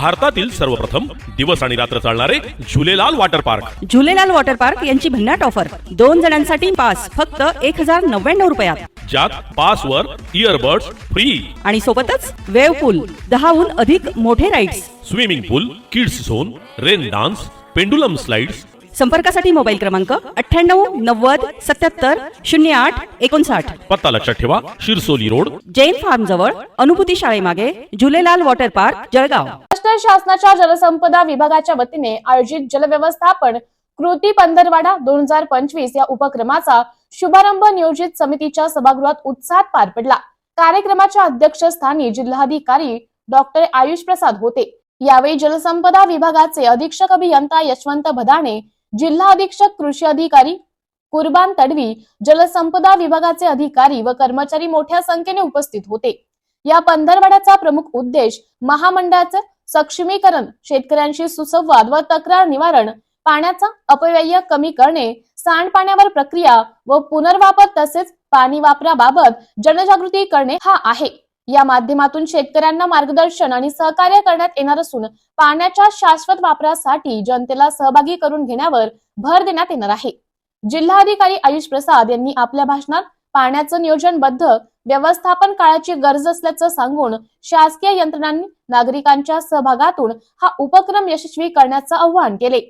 भारतातील सर्वप्रथम दिवस आणि रात्र चालणारे Jhulelal water park. Jhulelal water park यांची भन्नाट ऑफर. दोन जणांसाठी पास फक्त एक हजार नव्याण्णव रुपयात. ज्यात पासवर इयरबड्स फ्री. आणि सोबतच वेव पूल दहाहून अधिक मोठे rides. Swimming pool kids zone rain dance pendulum slides. संपर्कासाठी मोबाईल क्रमांक अठ्ठ्याण्णव नव्वद सत्याहत्तर शून्य आठ एकोणसाठ. पत्ता लक्षात ठेवा शिरसोली रोड. जैन फार्म जवळ अनुभूती शाळेमागे झुलेलाल वॉटर पार्क जळगाव. महाराष्ट्र शासनाच्या जलसंपदा विभागाच्या वतीने आयोजित जलव्यवस्थापन कृती पंधरवाडा दोन हजार पंचवीस या उपक्रमाचा शुभारंभ नियोजित समितीच्या सभागृहात उत्साहात पार पडला. कार्यक्रमाच्या अध्यक्षस्थानी जिल्हाधिकारी डॉक्टर आयुष प्रसाद होते. यावेळी जलसंपदा विभागाचे अधीक्षक अभियंता यशवंत भदाणे जिल्हा अधीक्षक कृषी अधिकारी कुर्बान तडवी जलसंपदा विभागाचे अधिकारी व कर्मचारी मोठ्या संख्येने उपस्थित होते. या पंधरवाड्याचा प्रमुख उद्देश महामंडळाचं सक्षमीकरण शेतकऱ्यांशी सुसंवाद व तक्रार निवारण पाण्याचा अपव्यय कमी करणे सांडपाण्यावर प्रक्रिया व पुनर्वापर तसेच पाणी वापराबाबत जनजागृती करणे हा आहे. या माध्यमातून शेतकऱ्यांना मार्गदर्शन आणि सहकार्य करण्यात येणार असून पाण्याच्या शाश्वत वापरासाठी जनतेला सहभागी करून घेण्यावर भर देण्यात येणार आहे. जिल्हाधिकारी आयुष प्रसाद यांनी आपल्या भाषणात पाण्याचं नियोजनबद्ध व्यवस्थापन काळाची गरज असल्याचं सांगून शासकीय यंत्रणांनी नागरिकांच्या सहभागातून हा उपक्रम यशस्वी करण्याचं आवाहन केले.